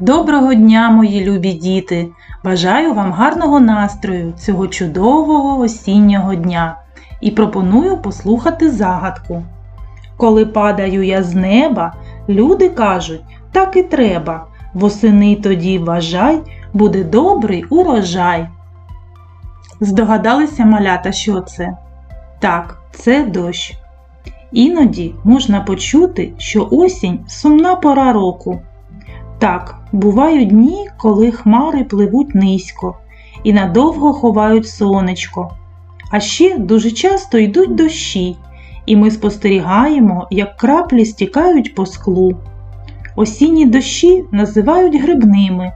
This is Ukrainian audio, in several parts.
Доброго дня, мої любі діти! Бажаю вам гарного настрою цього чудового осіннього дня і пропоную послухати загадку. Коли падаю я з неба, люди кажуть, так і треба. Восени тоді вважай, буде добрий урожай. Здогадалися малята, що це? Так, це дощ. Іноді можна почути, що осінь сумна пора року. Так, бувають дні, коли хмари пливуть низько і надовго ховають сонечко. А ще дуже часто йдуть дощі, і ми спостерігаємо, як краплі стікають по склу. Осінні дощі називають грибними,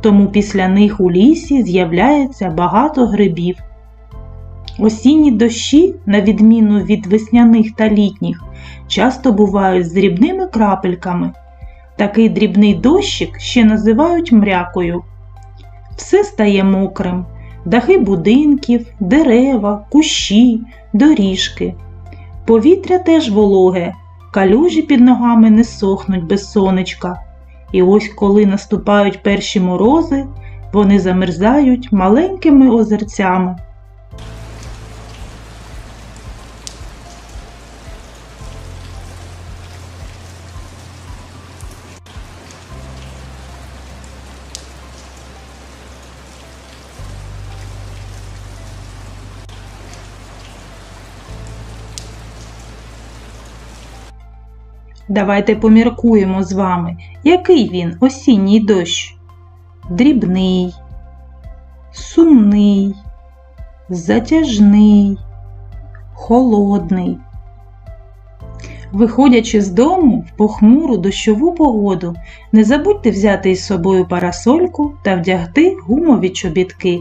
тому після них у лісі з'являється багато грибів. Осінні дощі, на відміну від весняних та літніх, часто бувають з дрібними крапельками. Такий дрібний дощик ще називають мрякою. Все стає мокрим, дахи будинків, дерева, кущі, доріжки. Повітря теж вологе, калюжі під ногами не сохнуть без сонечка. І ось коли наступають перші морози, вони замерзають маленькими озерцями. Давайте поміркуємо з вами, який він осінній дощ. Дрібний, сумний, затяжний, холодний. Виходячи з дому в похмуру дощову погоду, не забудьте взяти із собою парасольку та вдягти гумові чобітки,